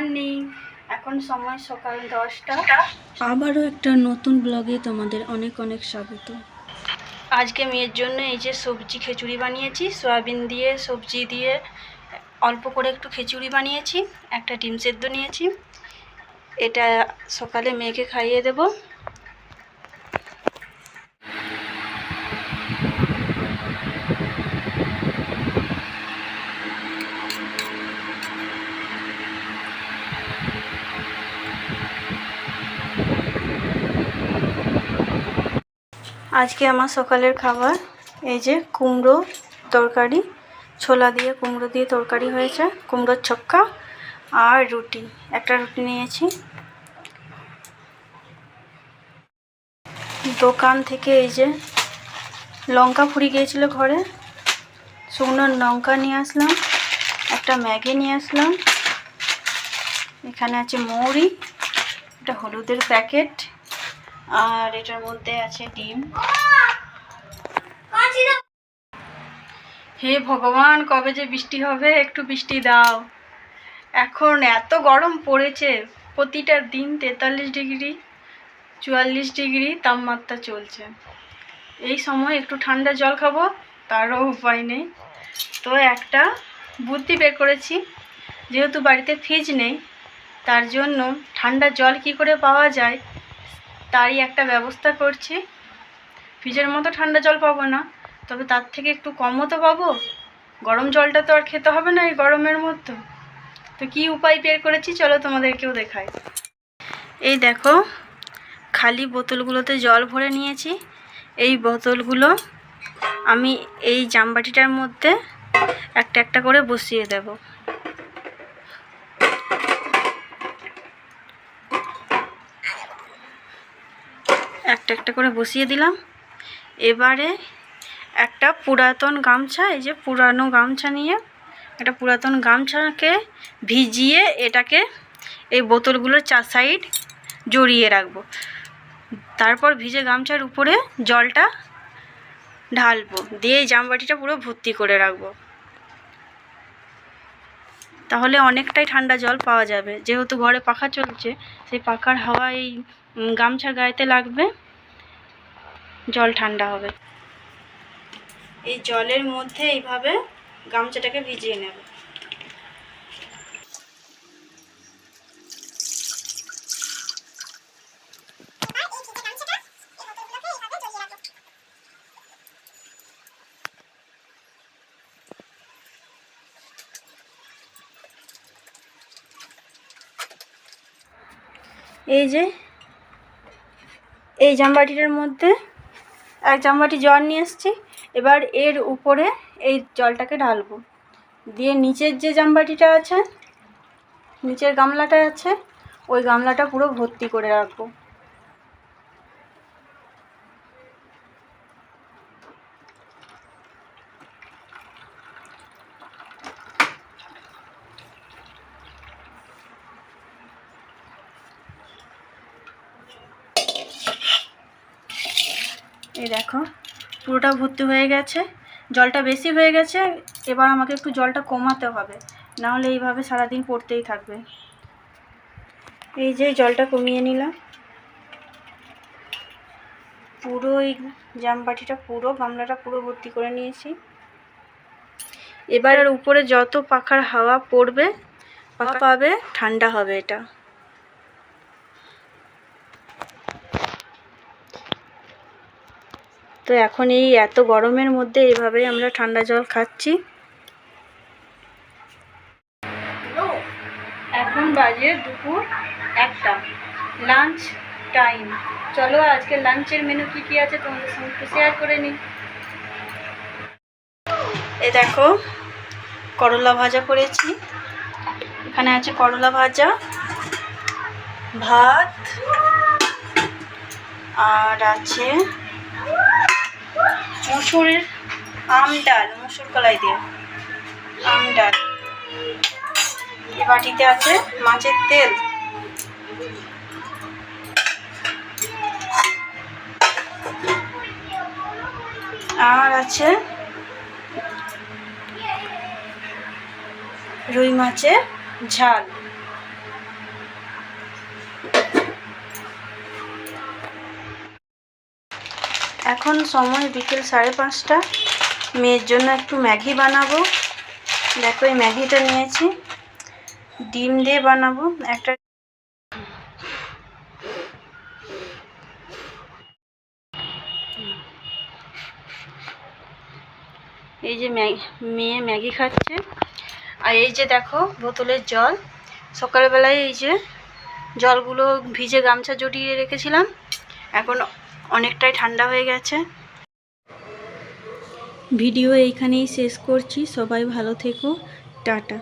Morning এখন সময় সকাল দশটা। আবারও একটা নতুন ব্লগে তোমাদের অনেক অনেক স্বাগত। আজকে মেয়ের জন্য এই যে সবজি খিচুড়ি বানিয়েছি সয়াবিন দিয়ে সবজি দিয়ে অল্প করে একটু খিচুড়ি বানিয়েছি একটা ডিম সেদ্ধ নিয়েছি। এটা সকালে মেয়েকে খাইয়ে দেব। আজকে আমার সকালের খাবার, এই যে কুমড়ো তরকারি, ছোলা দিয়ে কুমড়ো দিয়ে তরকারি হয়েছে, কুমড়োর ছক্কা আর রুটি। একটা রুটি নিয়েছি। দোকান থেকে এই যে লঙ্কা ফুরিয়ে গিয়েছিল ঘরে, শুকনো লঙ্কা নিয়ে আসলাম, একটা ম্যাগি নিয়ে আসলাম। এখানে আছে মৌরি একটা হলুদের প্যাকেট। আর এটার মধ্যে আছে ডিম। হে ভগবান, কবে যে বৃষ্টি হবে, একটু বৃষ্টি দাও। এখন এত গরম পড়েছে, প্রতিটা দিন তেতাল্লিশ ডিগ্রি, চুয়াল্লিশ ডিগ্রি তাপমাত্রা চলছে। এই সময় একটু ঠান্ডা জল খাব, তারও উপায় নেই। তো একটা বুদ্ধি বের করেছি, যেহেতু বাড়িতে ফ্রিজ নেই, তার জন্য ঠান্ডা জল কি করে পাওয়া যায় তারই একটা ব্যবস্থা করছি। ফ্রিজের মতো ঠান্ডা জল পাবো না, তবে তার থেকে একটু কমও তো পাবো। গরম জলটা তো আর খেতে হবে না এই গরমের মধ্যে। তো কি উপায় বের করেছি চলো তোমাদেরকেও দেখাই। এই দেখো, খালি বোতলগুলোতে জল ভরে নিয়েছি। এই বোতলগুলো আমি এই জামবাটিটার মধ্যে একটা একটা করে বসিয়ে দেব। একটা একটা করে বসিয়ে দিলাম। এবারে একটা পুরাতন গামছা, এই যে পুরানো গামছা নিয়ে একটা পুরাতন গামছাকে ভিজিয়ে এটাকে এই বোতলগুলোর চার সাইড জড়িয়ে রাখব। তারপর ভিজে গামছার উপরে জলটা ঢালবো। দিয়ে জামবাটিটা পুরো ভর্তি করে রাখব। তাহলে অনেকটাই ঠান্ডা জল পাওয়া যাবে। যেহেতু ঘরে পাখা চলছে, সেই পাখার হাওয়া এই গামছার গায়েতে লাগবে। জল ঠান্ডা হবে। এই জলের মধ্যে এইভাবে গামছাটাকে ভিজিয়ে নেব। এই যে, এই জামবাটিটার মধ্যে এক জামবাটি জল নিয়ে এসছি। এবার এর উপরে এই জলটাকে ঢালবো। দিয়ে নিচের যে জামবাটিটা আছে, নিচের গামলাটা আছে, ওই গামলাটা পুরো ভর্তি করে রাখব। এই দেখো পুরোটা ভর্তি হয়ে গেছে। জলটা বেশি হয়ে গেছে এবার আমাকে একটু জলটা কমাতে হবে। নাহলে এইভাবে সারাদিন পড়তেই থাকবে। এই যে জলটা কমিয়ে নিলাম। পুরো এই জামবাটিটা পুরো গামলাটা পুরো ভর্তি করে নিয়েছি। এবার উপরে যত পাখার হাওয়া পড়বে পাবে ঠান্ডা হবে এটা। তো এখন এই এত গরমের মধ্যে এইভাবেই আমরা ঠান্ডা জল খাচ্ছি। এখন বাজে দুপুর একটা। লাঞ্চ টাইম চলো আজকে লাঞ্চের মেনু কি কি আছে তোমাদের সঙ্গে একটু শেয়ার করে নিই। এই দেখো, করলা ভাজা করেছি। এখানে আছে করলা ভাজা, ভাত, আর আছে মসুরের আম ডাল, মসুর কলাই দিয়ে। আম ডাল। এ বাটিতে আছে মাছের তেল। আর আছে রুই মাছের ঝাল। এখন সময় বিকেল সাড়ে পাঁচটা। মেয়ের জন্য একটু ম্যাগি বানাবো। দেখো এই ম্যাগিটা নিয়েছি। ডিম দিয়ে বানাবো। একটা এই যে ম্যাগি, মেয়ে ম্যাগি খাচ্ছে। আর এই যে দেখো, বোতলের জল। সকালবেলায় এই যে জলগুলো ভিজে গামছা জড়িয়ে রেখেছিলাম। এখন অনেকটাই ঠান্ডা হয়ে গেছে। ভিডিও এইখানেই শেষ করছি। সবাই ভালো থেকো। টাটা।